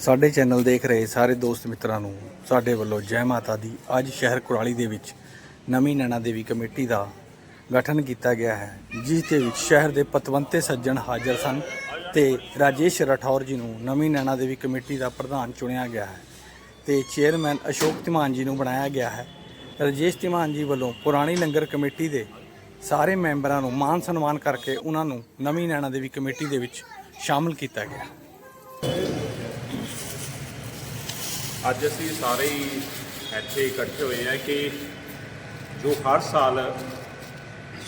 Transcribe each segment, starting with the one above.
ਸਾਡੇ ਚੈਨਲ ਦੇਖ ਰਹੇ ਸਾਰੇ ਦੋਸਤ ਮਿੱਤਰਾਂ ਨੂੰ ਸਾਡੇ ਵੱਲੋਂ ਜੈ ਮਾਤਾ ਦੀ ਅੱਜ ਸ਼ਹਿਰ ਕੁਰਾਲੀ ਦੇ ਵਿੱਚ ਨਵੀਂ ਨੈਣਾ ਦੇਵੀ ਕਮੇਟੀ ਦਾ ਗਠਨ ਕੀਤਾ ਗਿਆ ਹੈ, ਜਿਸ ਦੇ ਵਿੱਚ ਸ਼ਹਿਰ ਦੇ ਪਤਵੰਤੇ ਸੱਜਣ ਹਾਜ਼ਰ ਸਨ ਤੇ ਰਾਜੇਸ਼ ਰਠੌਰ ਜੀ ਨੂੰ ਨਵੀਂ ਨੈਣਾ ਦੇਵੀ ਕਮੇਟੀ ਦਾ ਪ੍ਰਧਾਨ ਚੁਣਿਆ ਗਿਆ ਹੈ ਤੇ ਚੇਅਰਮੈਨ ਅਸ਼ੋਕ ਧੀਮਾਨ ਜੀ ਨੂੰ ਬਣਾਇਆ ਗਿਆ ਹੈ। ਰਾਜੇਸ਼ ਧੀਮਾਨ ਜੀ ਵੱਲੋਂ ਪੁਰਾਣੀ ਲੰਗਰ ਕਮੇਟੀ ਦੇ ਸਾਰੇ ਮੈਂਬਰਾਂ ਨੂੰ ਮਾਨ ਸਨਮਾਨ ਕਰਕੇ ਉਹਨਾਂ ਨੂੰ ਨਵੀਂ ਨੈਣਾ ਦੇਵੀ ਕਮੇਟੀ ਦੇ ਵਿੱਚ ਸ਼ਾਮਲ ਕੀਤਾ ਗਿਆ। ਅੱਜ ਅਸੀਂ ਸਾਰੇ ਹੀ ਇੱਥੇ ਇਕੱਠੇ ਹੋਏ ਹਾਂ ਕਿ ਜੋ ਹਰ ਸਾਲ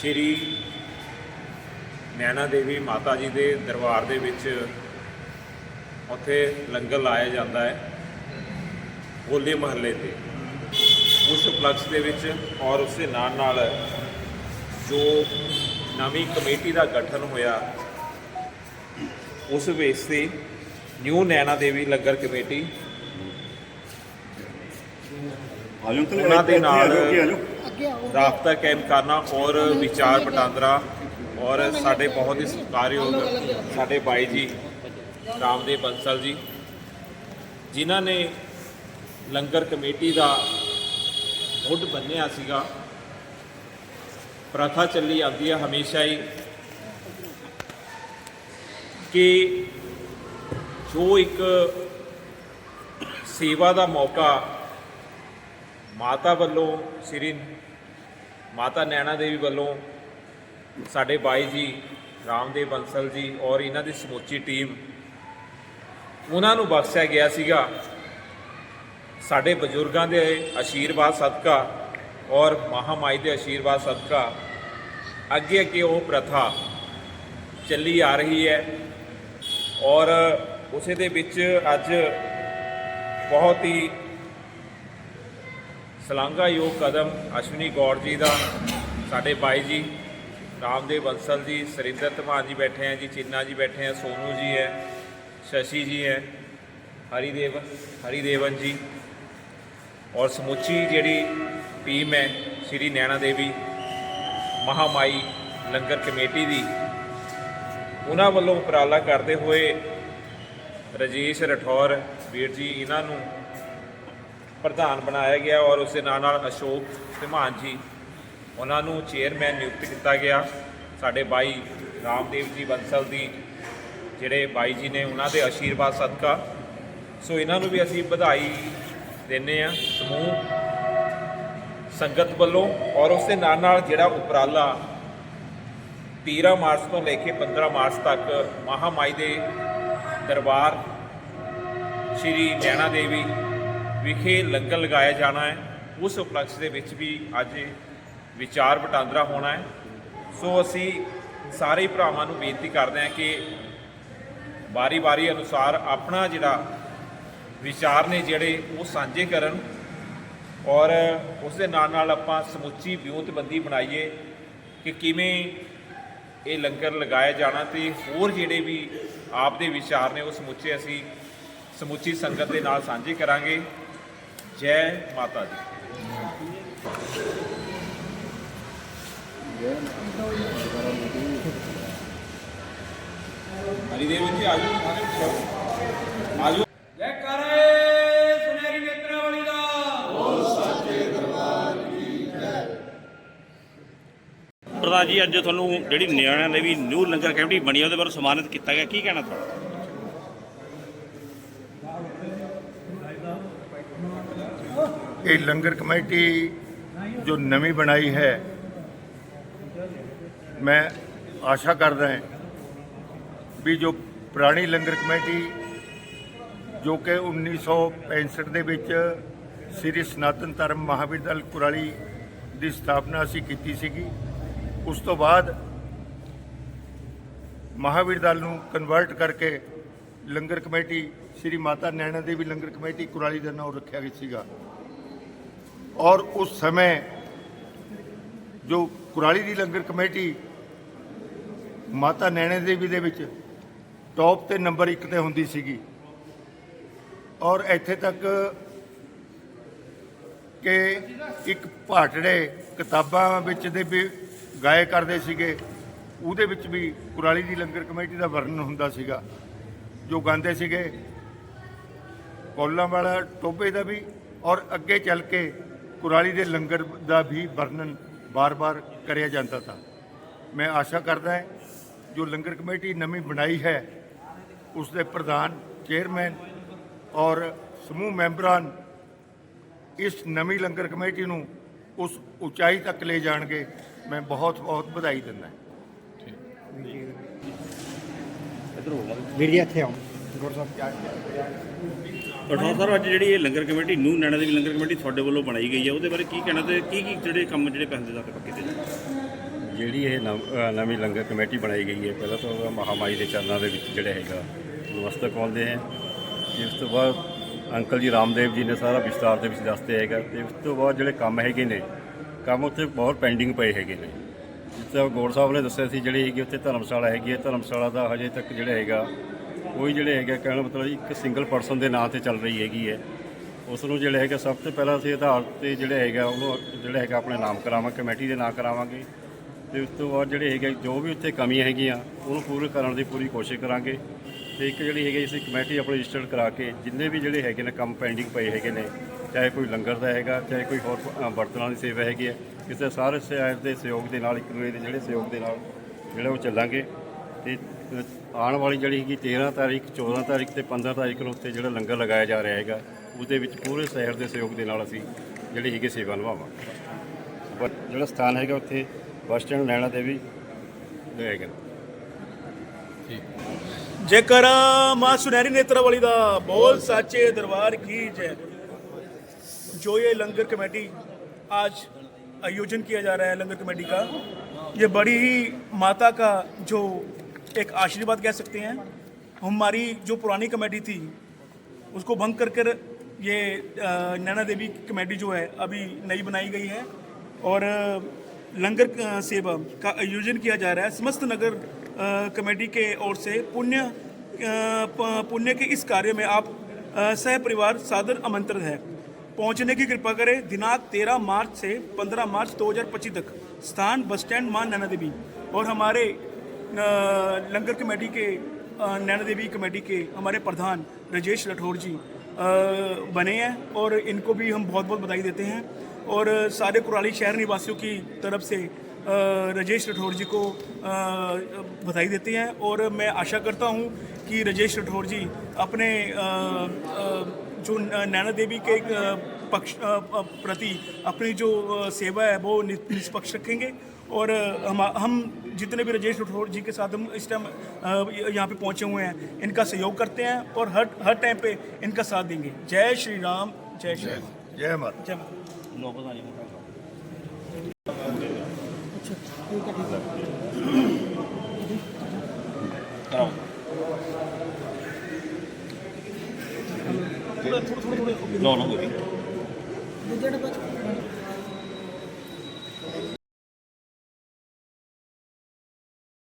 ਸ਼੍ਰੀ ਨੈਣਾ ਦੇਵੀ ਮਾਤਾ ਜੀ ਦੇ ਦਰਬਾਰ ਦੇ ਵਿੱਚ ਉੱਥੇ ਲੰਗਰ ਲਾਇਆ ਜਾਂਦਾ ਹੈ, ਹੋਲੇ ਮਹੱਲੇ ਤੇ। ਉਸ ਉਪਲਕਸ਼ ਦੇ ਵਿੱਚ ਔਰ ਉਸ ਦੇ ਨਾਲ ਨਾਲ ਜੋ ਨਵੀਂ ਕਮੇਟੀ ਦਾ ਗਠਨ ਹੋਇਆ, ਉਸ ਵੇਸ ਤੇ ਨਿਊ ਨੈਣਾ ਦੇਵੀ ਲੰਗਰ ਕਮੇਟੀ ਉਹਨਾਂ ਦੇ ਨਾਲ ਰਾਬਤਾ ਕਾਇਮ ਕਰਨਾ ਔਰ ਵਿਚਾਰ ਵਟਾਂਦਰਾ ਔਰ ਸਾਡੇ ਬਹੁਤ ਹੀ ਸਤਿਕਾਰਯੋਗ ਸਾਡੇ ਬਾਈ ਜੀ ਰਾਮਦੇਵ ਬੰਸਲ ਜੀ ਜਿਨ੍ਹਾਂ ਨੇ ਲੰਗਰ ਕਮੇਟੀ ਦਾ ਮੁੱਢ ਬੰਨਿਆ ਸੀਗਾ। ਪ੍ਰਥਾ ਚੱਲੀ ਆਉਂਦੀ ਹੈ ਹਮੇਸ਼ਾ ਹੀ ਕਿ ਜੋ ਇੱਕ ਸੇਵਾ ਦਾ ਮੌਕਾ ਮਾਤਾ ਵੱਲੋਂ ਸ੍ਰੀ ਮਾਤਾ ਨੈਣਾ ਦੇਵੀ ਵੱਲੋਂ ਸਾਡੇ ਬਾਈ ਜੀ, ਰਾਮਦੇਵ ਬੰਸਲ ਜੀ ਔਰ ਇਹਨਾਂ ਦੀ ਸਮੁੱਚੀ ਟੀਮ, ਉਹਨਾਂ ਨੂੰ ਬਖਸ਼ਿਆ ਗਿਆ ਸੀਗਾ। ਸਾਡੇ ਬਜ਼ੁਰਗਾਂ ਦੇ ਆਸ਼ੀਰਵਾਦ ਸਦਕਾ ਔਰ ਮਹਾਮਾਈ ਦੇ ਆਸ਼ੀਰਵਾਦ ਸਦਕਾ ਅੱਗੇ ਅੱਗੇ ਉਹ ਪ੍ਰਥਾ ਚੱਲੀ ਆ ਰਹੀ ਹੈ ਔਰ ਉਸੇ ਦੇ ਵਿੱਚ ਅੱਜ ਬਹੁਤ ਹੀ ਸ਼ਲਾਘਾਯੋਗ ਕਦਮ ਅਸ਼ਵਨੀ ਗੌੜ ਜੀ ਦਾ, ਸਾਡੇ ਬਾਈ ਜੀ ਰਾਮਦੇਵ ਬੰਸਲ ਜੀ, ਸਰਿੰਦਰ ਧਮਾਨ ਜੀ ਬੈਠੇ ਆ ਜੀ, ਚਿੰਨਾ ਜੀ ਬੈਠੇ ਆ, ਸੋਨੂ ਜੀ ਹੈ, ਸ਼ਸ਼ੀ ਜੀ ਹੈ, ਹਰੀਦੇਵ, ਹਰੀਦੇਵਨ ਜੀ ਔਰ ਸਮੁੱਚੀ ਜਿਹੜੀ ਟੀਮ ਹੈ ਸ਼੍ਰੀ ਨੈਣਾ ਦੇਵੀ, ਮਹਾਮਾਈ ਲੰਗਰ ਕਮੇਟੀ ਦੀ, ਉਹਨਾਂ ਵੱਲੋਂ ਉਪਰਾਲਾ ਕਰਦੇ ਹੋਏ ਰਜੇਸ਼ ਰਠੌਰ ਵੀਰ ਜੀ, ਇਹਨਾਂ ਨੂੰ ਪ੍ਰਧਾਨ ਬਣਾਇਆ ਗਿਆ ਔਰ ਉਸ ਦੇ ਨਾਲ ਨਾਲ ਅਸ਼ੋਕ ਧਮਾਨ ਜੀ, ਉਹਨਾਂ ਨੂੰ ਚੇਅਰਮੈਨ ਨਿਯੁਕਤ ਕੀਤਾ ਗਿਆ। ਸਾਡੇ ਬਾਈ ਰਾਮਦੇਵ ਜੀ ਬੰਸਲ ਦੀ, ਜਿਹੜੇ ਬਾਈ ਜੀ ਨੇ ਉਹਨਾਂ ਦੇ ਆਸ਼ੀਰਵਾਦ ਸਦਕਾ। ਸੋ ਇਹਨਾਂ ਨੂੰ ਵੀ ਅਸੀਂ ਵਧਾਈ ਦਿੰਨੇ ਆ ਸਮੂਹ, ਸੰਗਤ ਵੱਲੋਂ ਔਰ ਉਸ ਦੇ ਨਾਲ ਨਾਲ ਜਿਹੜਾ ਉਪਰਾਲਾ 13 ਮਾਰਚ ਤੋਂ ਲੈ ਕੇ 15 ਮਾਰਚ ਤੱਕ ਮਹਾਮਾਈ ਦੇ ਦਰਬਾਰ, ਸ਼੍ਰੀ ਨੈਣਾ ਦੇਵੀ ਵਿਖੇ ਲੰਗਰ ਲਗਾਇਆ ਜਾਣਾ ਹੈ। ਉਸ ਉਪਲਕਸ਼ ਦੇ ਵਿੱਚ ਵੀ ਅੱਜ ਵਿਚਾਰ ਵਟਾਂਦਰਾ ਹੋਣਾ ਹੈ। ਸੋ ਅਸੀਂ ਸਾਰੇ ਭਰਾਵਾਂ ਨੂੰ ਬੇਨਤੀ ਕਰਦੇ ਹਾਂ ਕਿ ਵਾਰੀ-ਵਾਰੀ ਅਨੁਸਾਰ ਆਪਣਾ ਜਿਹੜਾ ਵਿਚਾਰ ਨੇ ਜਿਹੜੇ ਉਹ ਸਾਂਝੇ ਕਰਨ ਔਰ ਉਸ ਦੇ ਨਾਲ ਨਾਲ ਆਪਾਂ ਸਮੁੱਚੀ ਵਿਉਂਤਬੰਦੀ ਬਣਾਈਏ ਕਿ ਕਿਵੇਂ ਇਹ ਲੰਗਰ ਲਗਾਇਆ ਜਾਣਾ ਤੇ ਹੋਰ ਜਿਹੜੇ ਵੀ ਆਪ ਦੇ ਵਿਚਾਰ ਨੇ ਉਹ ਸਮੁੱਚੇ ਅਸੀਂ ਸਮੁੱਚੀ ਸੰਗਤ ਦੇ ਨਾਲ ਸਾਂਝੇ ਕਰਾਂਗੇ। ਜੈ ਮਾਤਾ ਦੀ। ਹਰੀਦੇਵ ਜੀ ਆਜੋ ਆਜੋ ਆਜੋ ਜੈ ਕਰੇ ਸੁਨਹਿਰੀ ਨੇਤਰਾਂ ਵਾਲੀ ਦਾ। ਪ੍ਰਧਾਨ ਜੀ, ਅੱਜ ਤੁਹਾਨੂੰ ਜਿਹੜੀ ਨਿਆਣਿਆਂ ਦੇ ਵੀ ਨਿਊ ਲੰਗਰ ਕਮੇਟੀ ਬਣੀ ਉਹਦੇ ਬਾਰੇ ਸਨਮਾਨਿਤ ਕੀਤਾ ਗਿਆ। ਕੀ ਕਹਿਣਾ ਤੁਹਾਡਾ? ਇਹ ਲੰਗਰ ਕਮੇਟੀ ਜੋ ਨਵੀਂ ਬਣਾਈ ਹੈ, ਮੈਂ ਆਸ਼ਾ ਕਰਦਾ ਹਾਂ ਵੀ ਜੋ ਪੁਰਾਣੀ ਲੰਗਰ ਕਮੇਟੀ ਜੋ ਕਿ 1965 ਦੇ ਵਿੱਚ ਸ੍ਰੀ ਸਨਾਤਨ ਧਰਮ ਮਹਾਵਿਦਿਆਲ ਕੁਰਾਲੀ ਦੀ ਸਥਾਪਨਾ ਅਸੀਂ ਕੀਤੀ ਸੀਗੀ, ਉਸ ਤੋਂ ਬਾਅਦ ਮਹਾਵੀਰ ਦਲ ਨੂੰ ਕਨਵਰਟ ਕਰਕੇ ਲੰਗਰ ਕਮੇਟੀ, ਸ੍ਰੀ ਮਾਤਾ ਨੈਣਾ ਦੇਵੀ ਲੰਗਰ ਕਮੇਟੀ ਕੁਰਾਲੀ ਦਾ ਨਾਮ ਰੱਖਿਆ ਗਿਆ ਸੀਗਾ। ਔਰ ਉਸ ਸਮੇਂ ਜੋ ਕੁਰਾਲੀ ਦੀ ਲੰਗਰ ਕਮੇਟੀ ਮਾਤਾ ਨੈਣੇ ਦੇਵੀ ਦੇ ਵਿੱਚ ਟੌਪ ਤੇ ਨੰਬਰ 1 ਤੇ ਹੁੰਦੀ ਸੀਗੀ ਔਰ ਇੱਥੇ ਤੱਕ ਕਿ ਇੱਕ ਭਾਟੜੇ ਕਿਤਾਬਾਂ ਵਿੱਚ ਦੇ ਵੀ ਗਾਏ ਕਰਦੇ ਸੀਗੇ, ਉਹਦੇ ਵਿੱਚ ਵੀ ਕੁਰਾਲੀ ਦੀ ਲੰਗਰ ਕਮੇਟੀ ਦਾ ਵਰਣਨ ਹੁੰਦਾ ਸੀਗਾ, ਜੋ ਗਾਉਂਦੇ ਸੀਗੇ। ਕੌਲਾਂ ਵਾਲਾ ਟੋਬੇ ਦਾ ਵੀ ਔਰ ਅੱਗੇ ਚੱਲ ਕੇ ਕੁਰਾਲੀ ਦੇ ਲੰਗਰ ਦਾ ਵੀ ਵਰਣਨ ਬਾਰ-ਬਾਰ ਕਰਿਆ ਜਾਂਦਾ था ਮੈਂ ਆਸ਼ਾ ਕਰਦਾ ਹਾਂ ਜੋ ਲੰਗਰ ਕਮੇਟੀ ਨਵੀਂ ਬਣਾਈ ਹੈ ਉਸ ਦੇ ਪ੍ਰਧਾਨ ਚੇਅਰਮੈਨ ਔਰ ਸਮੂਹ ਮੈਂਬਰਾਂ ਇਸ ਨਵੀਂ ਲੰਗਰ ਕਮੇਟੀ ਨੂੰ ਉਸ ਉਚਾਈ ਤੱਕ ਲੈ ਜਾਣਗੇ ਮੈਂ ਬਹੁਤ ਬਹੁਤ ਵਧਾਈ ਦਿੰਦਾ ਵੀਡੀਓ ਇੱਥੇ ਆਓ ਪਠਾਨ ਸਾਹਿਬ, ਅੱਜ ਜਿਹੜੀ ਇਹ ਲੰਗਰ ਕਮੇਟੀ ਨਿਊ ਨੈਣਾ ਦੇਵੀ ਲੰਗਰ ਕਮੇਟੀ ਤੁਹਾਡੇ ਵੱਲੋਂ ਬਣਾਈ ਗਈ ਹੈ, ਉਹਦੇ ਬਾਰੇ ਕੀ ਕਹਿਣਾ ਤੇ ਕੀ ਕੀ ਜਿਹੜੇ ਕੰਮ ਜਿਹੜੇ ਪੈਸੇ ਤੱਕ ਪੱਕੇ ਤੇ ਜਿਹੜੀ ਇਹ ਨਵ- ਨਵੀਂ ਲੰਗਰ ਕਮੇਟੀ ਬਣਾਈ ਗਈ ਹੈ, ਪਹਿਲਾਂ ਤਾਂ ਮਹਾਮਾਈ ਦੇ ਚਰਨਾਂ ਦੇ ਵਿੱਚ ਜਿਹੜਾ ਹੈਗਾ, ਨਮਸਤਕ ਪਾਉਂਦੇ ਹਾਂ ਇਸ ਤੋਂ ਬਾਅਦ ਅੰਕਲ ਜੀ ਰਾਮਦੇਵ ਜੀ ਨੇ ਸਾਰਾ ਵਿਸਤਾਰ ਦੇ ਵਿੱਚ ਦੱਸਦੇ ਹੈਗਾ ਤੇ ਉਸ ਤੋਂ ਬਾਅਦ ਜਿਹੜੇ ਕੰਮ ਹੈਗੇ ਨੇ, ਕੰਮ ਉੱਥੇ ਬਹੁਤ ਪੈਂਡਿੰਗ ਪਏ ਹੈਗੇ ਨੇ। ਜਿਸ ਤਰ੍ਹਾਂ ਗੋੜ ਸਾਹਿਬ ਨੇ ਦੱਸਿਆ ਸੀ, ਜਿਹੜੀ ਹੈਗੀ ਉੱਥੇ ਧਰਮਸ਼ਾਲਾ ਹੈਗੀ ਹੈ, ਧਰਮਸ਼ਾਲਾ ਦਾ ਹਜੇ ਤੱਕ ਜਿਹੜਾ ਹੈਗਾ ਕੋਈ ਜਿਹੜੇ ਹੈਗਾ ਕਹਿਣ ਦਾ ਮਤਲਬ ਇੱਕ ਸਿੰਗਲ ਪਰਸਨ ਦੇ ਨਾਂ ਤੇ ਚੱਲ ਰਹੀ ਹੈਗੀ ਹੈ। ਉਸ ਨੂੰ ਜਿਹੜਾ ਹੈਗਾ ਸਭ ਤੋਂ ਪਹਿਲਾਂ ਅਸੀਂ ਆਧਾਰ ਤੇ ਜਿਹੜਾ ਹੈਗਾ ਉਹਨੂੰ ਜਿਹੜਾ ਹੈਗਾ ਆਪਣੇ ਨਾਮ ਕਰਾਵਾਂਗੇ, ਕਮੇਟੀ ਦੇ ਨਾਂ ਕਰਾਵਾਂਗੇ। ਤੇ ਉਸ ਤੋਂ ਬਾਅਦ ਜਿਹੜੇ ਹੈਗੇ ਜੋ ਵੀ ਉੱਥੇ ਕਮੀਆਂ ਹੈਗੀਆਂ, ਉਹਨੂੰ ਪੂਰੇ ਕਰਨ ਦੀ ਪੂਰੀ ਕੋਸ਼ਿਸ਼ ਕਰਾਂਗੇ। ਤੇ ਇੱਕ ਜਿਹੜੀ ਹੈਗੀ ਅਸੀਂ ਕਮੇਟੀ ਆਪਣੀ ਰਜਿਸਟਰਡ ਕਰਾ ਕੇ ਜਿੰਨੇ ਵੀ ਜਿਹੜੇ ਹੈਗੇ ਨੇ, ਕੰਮ ਪੈਂਡਿੰਗ ਪਏ ਹੈਗੇ ਨੇ, ਚਾਹੇ ਕੋਈ ਲੰਗਰ ਦਾ ਹੈਗਾ, ਚਾਹੇ ਕੋਈ ਹੋਰ ਬਰਤਨਾਂ ਦੀ ਸੇਵਾ ਹੈਗੀ ਹੈ ਕਿਸੇ ਸਾਰੇ ਸਹਾਇਕ ਦੇ ਸਹਿਯੋਗ ਦੇ ਨਾਲ, ਇੱਕ ਦੂਜੇ ਦੇ ਜਿਹੜੇ ਸਹਿਯੋਗ ਦੇ ਨਾਲ, ਜਿਹੜਾ ਉਹ ਚੱਲਾਂਗੇ। ਤੇ ਆਉਣ ਵਾਲੀ ਜਿਹੜੀ ਹੈਗੀ 13 ਤਾਰੀਖ 14 ਤਾਰੀਖ ਤੇ 15 ਤਾਰੀਖ ਨੂੰ ਉੱਥੇ ਜਿਹੜਾ ਲੰਗਰ ਲਗਾਇਆ ਜਾ ਰਿਹਾ ਹੈਗਾ ਉਹਦੇ ਵਿੱਚ ਪੂਰੇ ਸ਼ਹਿਰ ਦੇ ਸਹਿਯੋਗ ਦੇ ਨਾਲ ਅਸੀਂ ਜਿਹੜੀ ਹੈਗੀ ਸੇਵਾ ਨਿਭਾਵਾਂਗੇ ਪਰ ਜਿਹੜਾ ਸਥਾਨ ਹੈਗਾ ਉੱਥੇ ਬੱਸ ਸਟੈਂਡ ਨੈਣਾ ਦੇਵੀ ਦੇ ਹੈਗਾ ਜੇਕਰ ਮਾਂ ਸੁਨਹਿਰੀ ਨੇਤਰਾ ਵਾਲੀ ਦਾ ਬੋਲ ਸਾਚੇ दरबार की जय जो ये लंगर कमेटी आज आयोजन किया जा रहा है लंगर कमेटी का ये बड़ी ही माता का जो एक आशीर्वाद कह सकते हैं। हमारी जो पुरानी कमेटी थी, उसको भंग कर कर ये नैना देवी कमेटी जो है, अभी नई बनाई गई है। और लंगर सेवा का आयोजन किया जा रहा है। समस्त नगर कमेटी के ओर से पुण्य पुण्य के इस कार्य में आप सह परिवार सादर, आमंत्रित है। पहुँचने की कृपा करें। दिनांक 13 मार्च से 15 मार्च 2025 तक। स्थान बस स्टैंड माँ नैना देवी। और हमारे लंगर कमेटी के नैना देवी कमेटी के हमारे प्रधान राजेश राठौर जी बने हैं और इनको भी हम बहुत बहुत बधाई देते हैं। और सारे कुराली शहर निवासियों की तरफ़ से राजेश राठौर जी को बधाई देते हैं। और मैं आशा करता हूँ कि राजेश राठौर जी अपने जो नैना देवी के पक्ष प्रति अपनी जो सेवा है वो निष्पक्ष रखेंगे। और हम हम जितने भी राजेश राठौर जी के साथ हम इस टाइम यहाँ पे पहुँचे हुए हैं इनका सहयोग करते हैं और हर हर टाइम पे इनका साथ देंगे। जय श्री राम जय श्री राम। जय माता जय माता लो लो